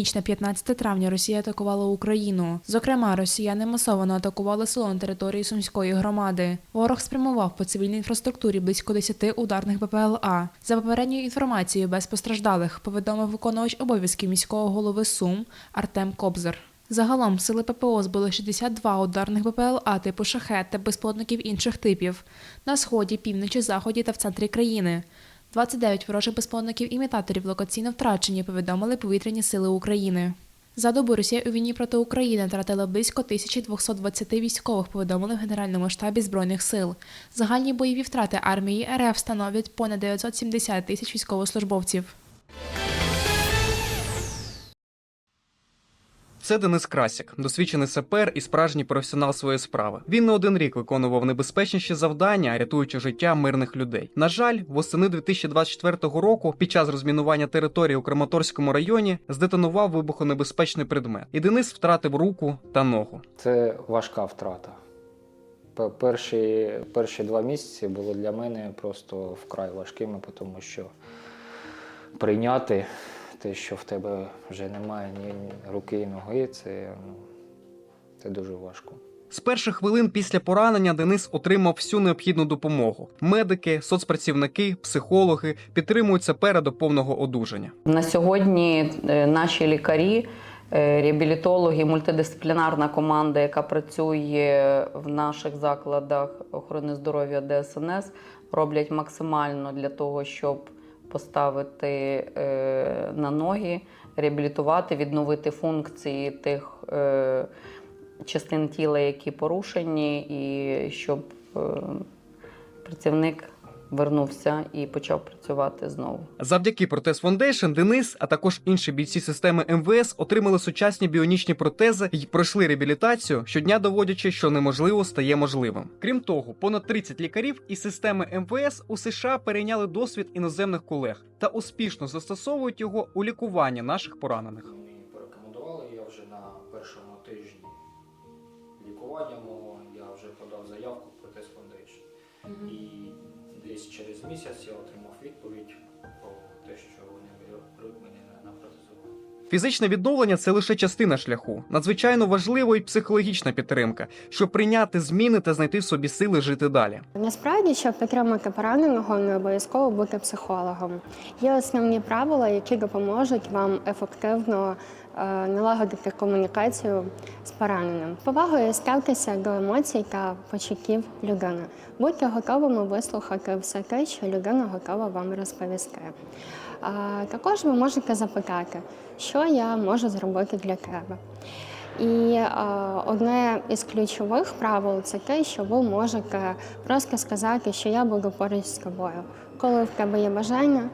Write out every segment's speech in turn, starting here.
ніч на 15 травня Росія атакувала Україну. Зокрема, росіяни масово атакували село на території Сумської громади. Ворог спрямував по цивільній інфраструктурі близько 10 ударних БПЛА. За попередньою інформацією, без постраждалих повідомив виконувач обов'язків міського голови Сум Артем Кобзар. Загалом сили ППО збили 62 ударних БПЛА типу шахет та безплотників інших типів на сході, півночі, заході та в центрі країни. 29 ворожих безпілотників імітаторів локаційно втрачені, повідомили повітряні сили України. За добу Росія у війні проти України втратила близько 1220 військових, повідомили в Генеральному штабі Збройних сил. Загальні бойові втрати армії РФ становлять понад 970 тисяч військовослужбовців. Це Денис Красік, досвідчений сапер і справжній професіонал своєї справи. Він не один рік виконував небезпечніші завдання, рятуючи життя мирних людей. На жаль, восени 2024 року, під час розмінування території у Краматорському районі, здетонував вибухонебезпечний предмет, і Денис втратив руку та ногу. Це важка втрата. Перші, перші два місяці були для мене просто вкрай важкими, тому що прийняти те, що в тебе вже немає ні руки, ні ноги, це, ну, це дуже важко. З перших хвилин після поранення Денис отримав всю необхідну допомогу. Медики, соцпрацівники, психологи підтримують сапера до повного одужання. На сьогодні е, наші лікарі, е, реабілітологи, мультидисциплінарна команда, яка працює в наших закладах охорони здоров'я ДСНС, роблять максимально для того, щоб поставити е, на ноги, реабілітувати, відновити функції тих е, частин тіла, які порушені, і щоб е, працівник вернувся і почав працювати знову. Завдяки Протез Foundation Денис, а також інші бійці системи МВС отримали сучасні біонічні протези і пройшли реабілітацію, щодня доводячи, що неможливо стає можливим. Крім того, понад 30 лікарів із системи МВС у США перейняли досвід іноземних колег та успішно застосовують його у лікуванні наших поранених. Мені порекомендували, я вже на першому тижні лікування мого, я вже подав заявку в Протез Foundation. І десь через місяць я отримав відповідь про те, що вони беруть мене на- на. Фізичне відновлення це лише частина шляху. Надзвичайно важлива і психологічна підтримка, щоб прийняти зміни та знайти в собі сили жити далі. Насправді, щоб підтримати пораненого, не обов'язково бути психологом. Є основні правила, які допоможуть вам ефективно налагодити комунікацію з пораненим. Повагою ставтеся до емоцій та почуттів людини. Будьте готовими вислухати все те, що людина готова вам розповісти. Також ви можете запитати, що я можу зробити для тебе. І е, одне із ключових правил це те, що ви можете просто сказати, що я буду поруч з тобою. Коли в тебе є бажання,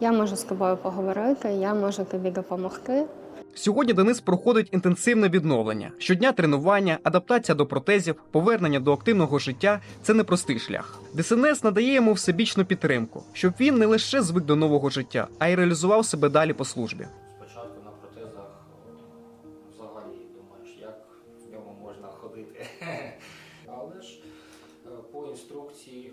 я можу з тобою поговорити, я можу тобі допомогти. Сьогодні Денис проходить інтенсивне відновлення. Щодня тренування, адаптація до протезів, повернення до активного життя це непростий шлях. ДСНС надає йому всебічну підтримку, щоб він не лише звик до нового життя, а й реалізував себе далі по службі. Спочатку на протезах взагалі думаєш, як в ньому можна ходити. Але ж е, по інструкції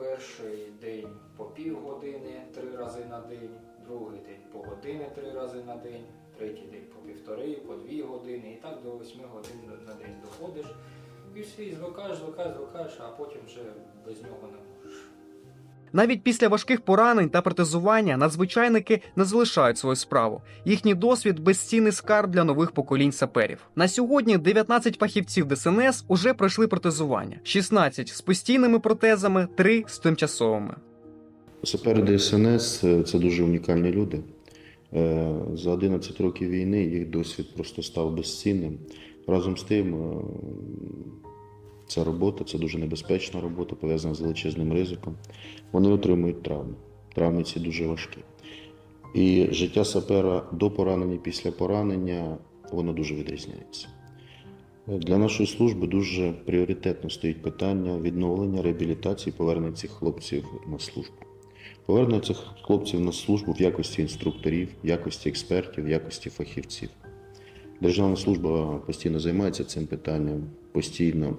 перший день по півгодини три рази на день, другий день по години три рази на день, третій день по півтори, по дві години, і так до восьми годин на- день доходиш. І все, і звикаєш, звикаєш, звикаєш, а потім вже без нього не можеш. Навіть після важких поранень та протезування надзвичайники не залишають свою справу. Їхній досвід безцінний скарб для нових поколінь саперів. На сьогодні 19 фахівців ДСНС уже пройшли протезування, 16 з постійними протезами, 3 з тимчасовими. Сапери ДСНС е, це дуже унікальні люди. Е, За 11 років війни їх досвід просто став безцінним. Разом з тим, е, ця робота це дуже небезпечна робота, пов'язана з величезним ризиком. Вони отримують травми. Травми ці дуже важкі. І життя сапера до поранення, після поранення, воно дуже відрізняється. Для нашої служби дуже пріоритетно стоїть питання відновлення, реабілітації, повернення цих хлопців на службу. Повернення цих хлопців на службу в якості інструкторів, в якості експертів, в якості фахівців. Державна служба постійно займається цим питанням, постійно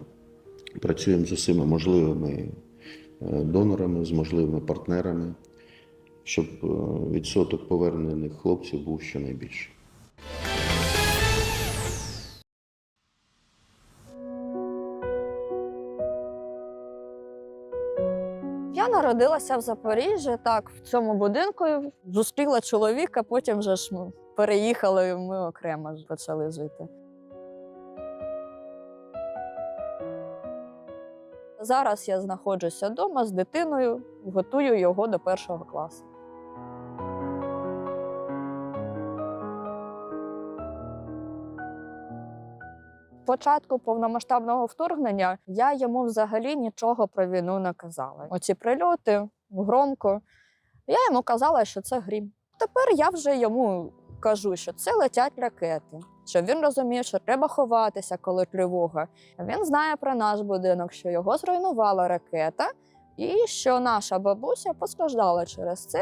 працюємо з усіма можливими е, донорами, з можливими партнерами, щоб е, відсоток повернених хлопців був щонайбільший. Народилася в Запоріжжі, так, в цьому будинку зустріла чоловіка, потім вже ж ми переїхали, ми окремо почали жити. Зараз я знаходжуся вдома з дитиною, готую його до першого класу. Початку повномасштабного вторгнення я йому взагалі нічого про війну не казала. Оці прильоти громко. Я йому казала, що це грім. Тепер я вже йому кажу, що це летять ракети, що він розуміє, що треба ховатися, коли тривога. Він знає про наш будинок, що його зруйнувала ракета, і що наша бабуся постраждала через це.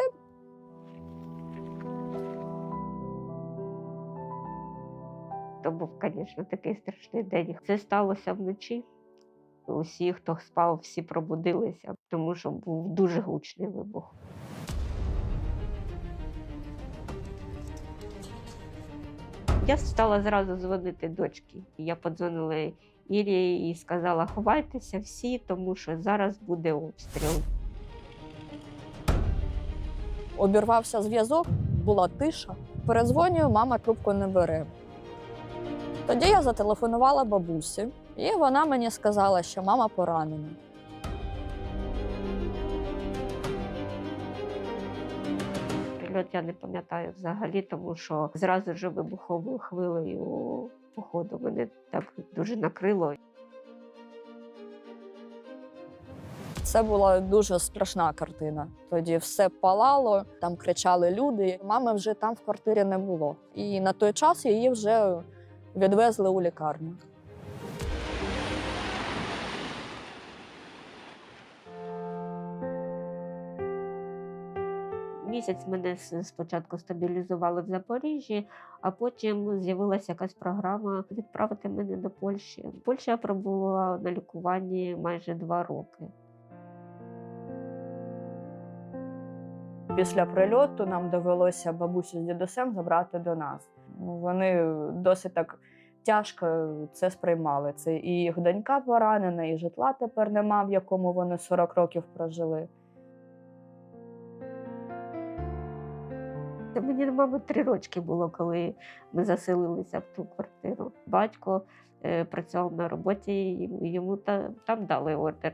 То був, звісно, такий страшний день. Це сталося вночі. Усі, хто спав, всі пробудилися, тому що був дуже гучний вибух. Я стала зразу дзвонити дочці. Я подзвонила Ірі і сказала: ховайтеся всі, тому що зараз буде обстріл. Обірвався зв'язок, була тиша. Передзвонюю, мама трубку не бере. Тоді я зателефонувала бабусі, і вона мені сказала, що мама поранена. Прильот я не пам'ятаю взагалі, тому що зразу ж вибуховою хвилею походу мене так дуже накрило. Це була дуже страшна картина. Тоді все палало, там кричали люди. Мами вже там в квартирі не було. І на той час її вже відвезли у лікарню. Місяць мене спочатку стабілізували в Запоріжжі, а потім з'явилася якась програма відправити мене до Польщі. В Польщі я пробула на лікуванні майже два роки. Після прильоту нам довелося бабусю з дідусем забрати до нас. Вони досить так тяжко це сприймали. Це і їх донька поранена, і житла тепер нема, в якому вони 40 років прожили. Це мені, мабуть, три рочки було, коли ми заселилися в ту квартиру. Батько е, працював на роботі, і йому та, там дали ордер.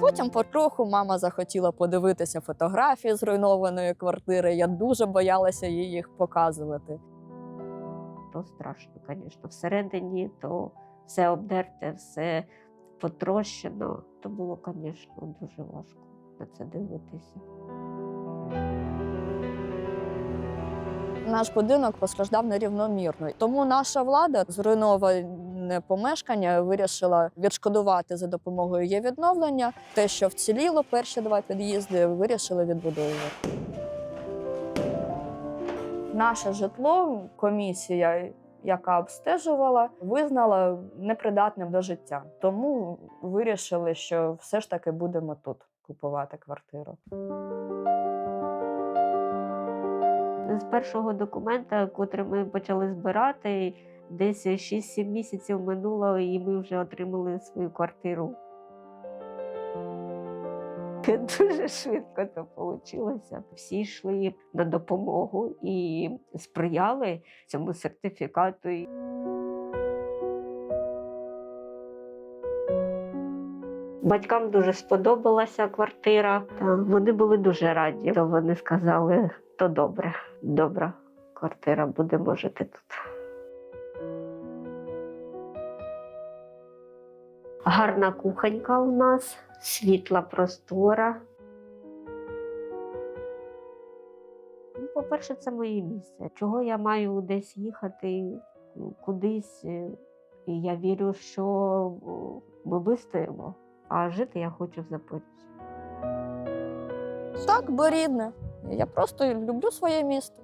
Потім потроху мама захотіла подивитися фотографії зруйнованої квартири. Я дуже боялася їй їх показувати. То страшно, звісно. Всередині то все обдерте, все потрощено. То було, звісно, дуже важко на це дивитися. Наш будинок постраждав нерівномірно. Тому наша влада зруйноване помешкання вирішила відшкодувати за допомогою є відновлення. Те, що вціліло перші два під'їзди, вирішили відбудовувати. Наше житло комісія, яка обстежувала, визнала непридатним до життя. Тому вирішили, що все ж таки будемо тут купувати квартиру. З першого документа, котрий ми почали збирати, десь 6-7 місяців минуло, і ми вже отримали свою квартиру. Дуже швидко це вийшло. Всі йшли на допомогу і сприяли цьому сертифікату. Батькам дуже сподобалася квартира. Вони були дуже раді. Вони сказали, то добре, добра квартира, будемо жити тут. Гарна кухонька у нас, світла простора. Ну, По-перше, це моє місце. Чого я маю десь їхати ну, кудись? е, І я вірю, що ми вистоїмо, а жити я хочу в Запоріжжі. Так, бо рідне. Я просто люблю своє місто.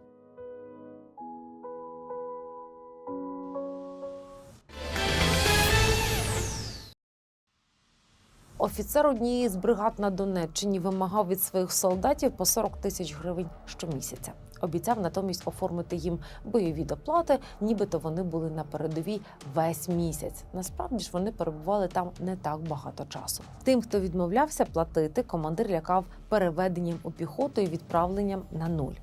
Офіцер однієї з бригад на Донеччині вимагав від своїх солдатів по 40 тисяч гривень щомісяця. Обіцяв натомість оформити їм бойові доплати, нібито вони були на передовій весь місяць. Насправді ж вони перебували там не так багато часу. Тим, хто відмовлявся платити, командир лякав переведенням у піхоту і відправленням на нуль.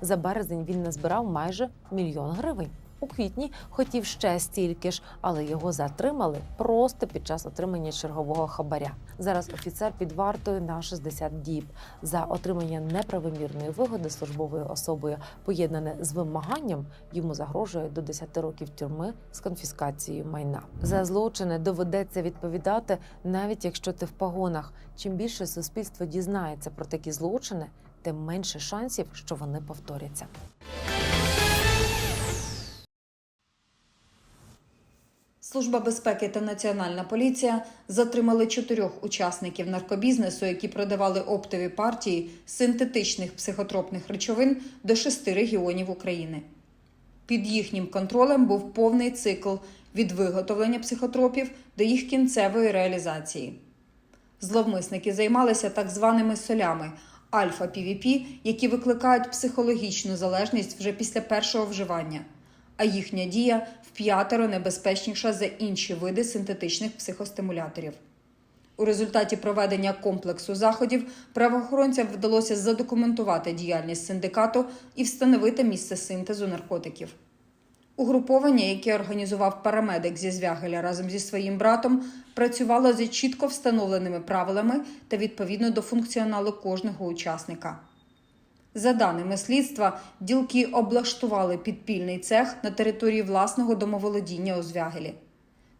За березень він назбирав майже мільйон гривень. У квітні хотів ще стільки ж, але його затримали просто під час отримання чергового хабаря. Зараз офіцер під вартою на 60 діб за отримання неправомірної вигоди службовою особою, поєднане з вимаганням, йому загрожує до 10 років тюрми з конфіскацією майна. За злочини доведеться відповідати, навіть якщо ти в погонах. Чим більше суспільство дізнається про такі злочини, тим менше шансів, що вони повторяться. Служба безпеки та Національна поліція затримали чотирьох учасників наркобізнесу, які продавали оптові партії синтетичних психотропних речовин до шести регіонів України. Під їхнім контролем був повний цикл від виготовлення психотропів до їх кінцевої реалізації. Зловмисники займалися так званими солями альфа-півіпі, які викликають психологічну залежність вже після першого вживання, а їхня дія вп'ятеро небезпечніша за інші види синтетичних психостимуляторів. У результаті проведення комплексу заходів правоохоронцям вдалося задокументувати діяльність синдикату і встановити місце синтезу наркотиків. Угруповання, яке організував парамедик зі Звягеля разом зі своїм братом, працювало за чітко встановленими правилами та відповідно до функціоналу кожного учасника. За даними слідства, ділки облаштували підпільний цех на території власного домоволодіння у Звягелі.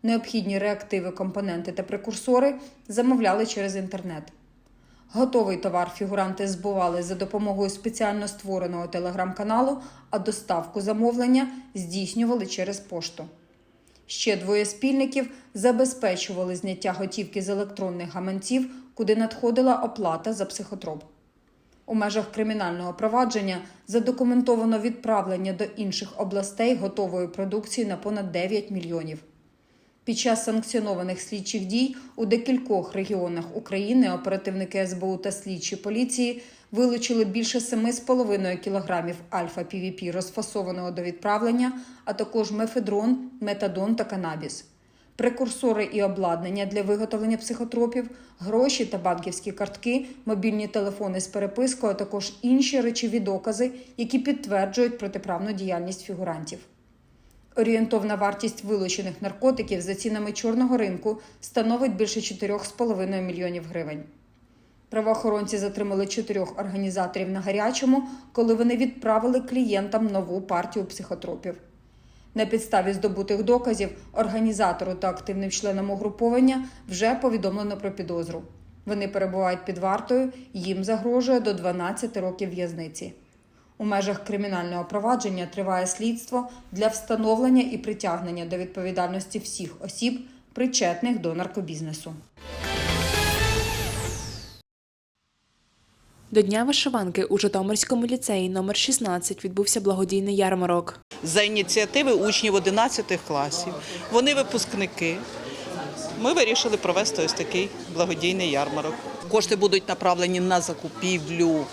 Необхідні реактиви, компоненти та прекурсори замовляли через інтернет. Готовий товар фігуранти збували за допомогою спеціально створеного телеграм-каналу, а доставку замовлення здійснювали через пошту. Ще двоє спільників забезпечували зняття готівки з електронних гаманців, куди надходила оплата за психотроп. У межах кримінального провадження задокументовано відправлення до інших областей готової продукції на понад 9 мільйонів. Під час санкціонованих слідчих дій у декількох регіонах України оперативники СБУ та слідчі поліції вилучили більше 7,5 кілограмів альфа-півіпі розфасованого до відправлення, а також мефедрон, метадон та канабіс. Прекурсори і обладнання для виготовлення психотропів, гроші та банківські картки, мобільні телефони з перепискою, а також інші речові докази, які підтверджують протиправну діяльність фігурантів. Орієнтовна вартість вилучених наркотиків за цінами чорного ринку становить більше 4,5 мільйонів гривень. Правоохоронці затримали чотирьох організаторів на гарячому, коли вони відправили клієнтам нову партію психотропів. На підставі здобутих доказів організатору та активним членам угруповання вже повідомлено про підозру. Вони перебувають під вартою, їм загрожує до 12 років в'язниці. У межах кримінального провадження триває слідство для встановлення і притягнення до відповідальності всіх осіб, причетних до наркобізнесу. До Дня вишиванки у Житомирському ліцеї номер 16 відбувся благодійний ярмарок. за ініціативи учнів 11 класів. Вони випускники. Ми вирішили провести ось такий благодійний ярмарок. Кошти будуть направлені на закупівлю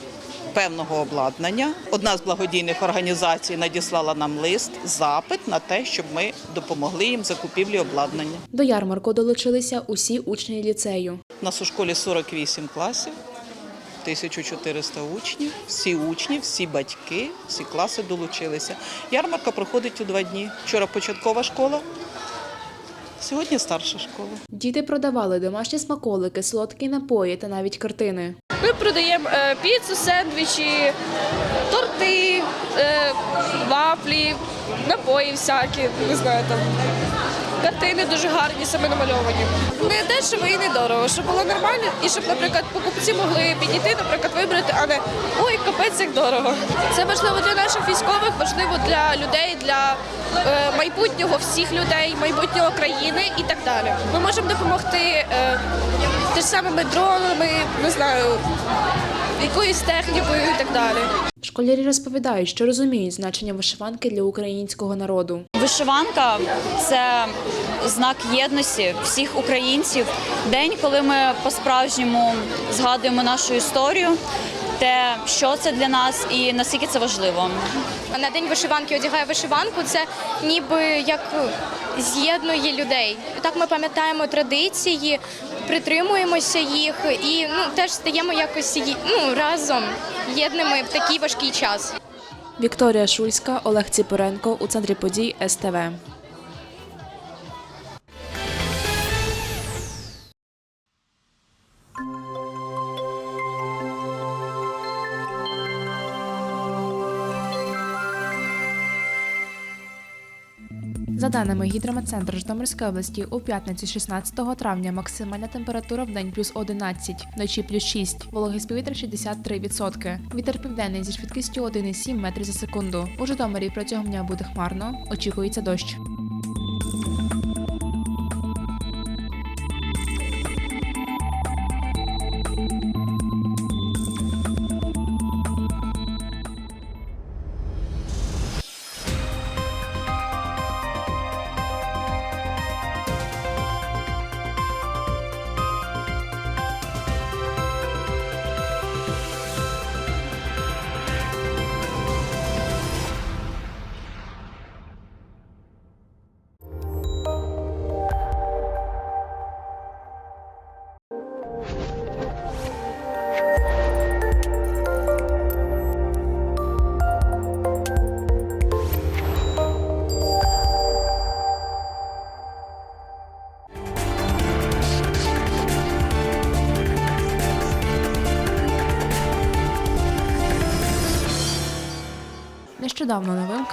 певного обладнання. Одна з благодійних організацій надіслала нам лист, запит на те, щоб ми допомогли їм закупівлі обладнання. До ярмарку долучилися усі учні ліцею. У нас у школі 48 класів, 1400 учнів. Всі учні, всі батьки, всі класи долучилися. Ярмарка проходить у два дні. Вчора початкова школа, сьогодні старша школа. Діти продавали домашні смаколики, солодкі напої та навіть картини. Ми продаємо е, піцу, сендвічі, торти, е, вафлі, напої всякі, не знаю там. Картини дуже гарні, саме намальовані. Не дешево і не дорого, щоб було нормально, і щоб, наприклад, покупці могли підійти, наприклад, вибрати, а не ой, капець як дорого. Це важливо для наших військових, важливо для людей, для е, майбутнього всіх людей, майбутнього країни і так далі. Ми можемо допомогти е, те ж самими дронами, не знаю, якоюсь технікою і так далі. Школярі розповідають, що розуміють значення вишиванки для українського народу. Вишиванка це знак єдності всіх українців. День, коли ми по-справжньому згадуємо нашу історію, те, що це для нас і наскільки це важливо. На день вишиванки одягає вишиванку. Це ніби як з'єднує людей. Так ми пам'ятаємо традиції, притримуємося їх і ну теж стаємо якось ну, разом єдними в такий важкий час. Вікторія Шульська, Олег Ціпоренко у центрі подій СТВ. Даними гідрометцентру Житомирської області, у п'ятницю 16 травня максимальна температура в день плюс 11, вночі плюс 6, вологість повітря 63%. Вітер південний зі швидкістю 1,7 метрів за секунду. У Житомирі протягом дня буде хмарно, очікується дощ.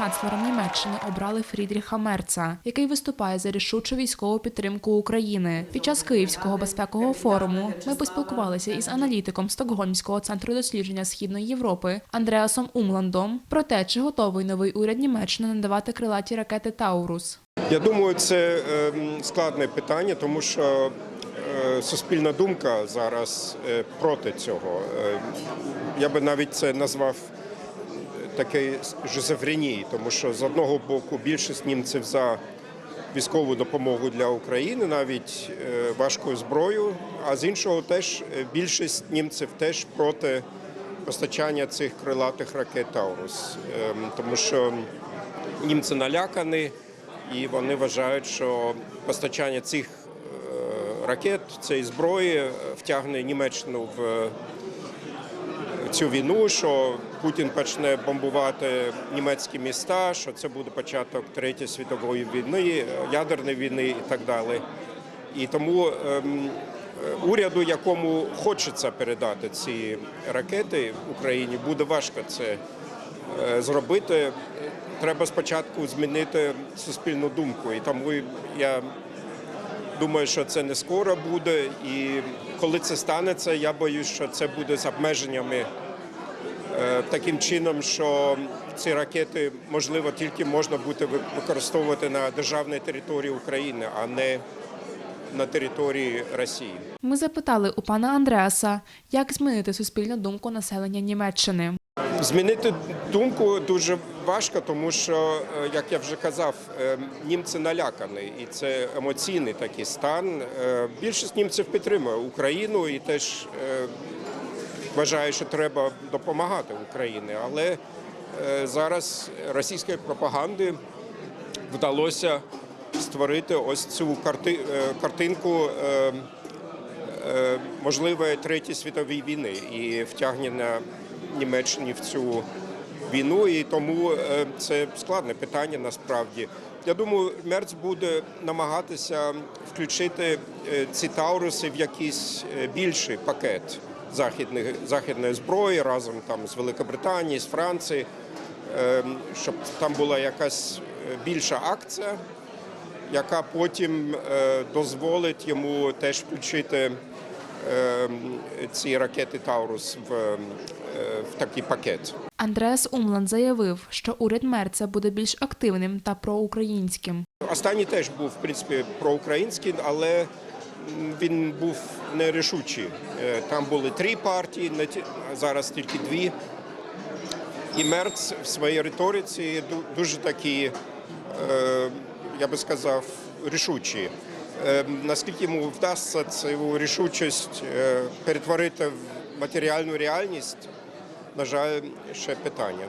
Канцлером Німеччини обрали Фрідріха Мерца, який виступає за рішучу військову підтримку України. Під час Київського безпекового форуму ми поспілкувалися із аналітиком Стокгольмського центру дослідження східної Європи Андреасом Умландом про те, чи готовий новий уряд Німеччини надавати крилаті ракети Таурус. Я думаю, це ем, складне питання, тому що е, суспільна думка зараз е, проти цього. Е, Я би навіть це назвав такий шизофренії, тому що з одного боку більшість німців за військову допомогу для України, навіть е, важкою зброєю, а з іншого теж е, більшість німців теж проти постачання цих крилатих ракет Таурус, Ем, тому що німці налякані. І вони вважають, що постачання цих е, ракет, цієї зброї втягне Німеччину в цю війну, що Путін почне бомбувати німецькі міста, що це буде початок Третьої світової війни, ядерної війни і так далі. І тому ем, е, уряду, якому хочеться передати ці ракети Україні, буде важко це е, зробити. Треба спочатку змінити суспільну думку. І тому я думаю, що це не скоро буде. І коли це станеться, я боюсь, що це буде з обмеженнями е, таким чином, що ці ракети можливо тільки можна буде використовувати на державній території України, а не на території Росії. Ми запитали у пана Андреаса, як змінити суспільну думку населення Німеччини. Змінити думку дуже важко, тому що, е, як я вже казав, е, німці налякані, і це емоційний такий стан. Е, Більшість німців підтримує Україну і теж вважає, що треба допомагати Україні. Але зараз російської пропаганди вдалося створити ось цю карти, картинку. можливої третьої світової війни і втягнення Німеччини в цю війну. І тому е, це складне питання насправді. Я думаю, Мерц буде намагатися включити е, ці тауруси в якийсь е, більший пакет західних західної зброї разом там з Великобританії, з Франції, щоб там була якась більша акція яка потім дозволить йому теж включити ці ракети Таурус в, в такий пакет. Андреас Умланд заявив, що уряд Мерца буде більш активним та проукраїнським. Останній теж був в принципі проукраїнський, але він був нерішучий. Е, Там були три партії, зараз тільки дві. І Мерц в своїй риториці ду- дуже такі, е, я би сказав, рішучі. Е, Наскільки йому вдасться цю рішучість перетворити в матеріальну реальність, на жаль, ще питання.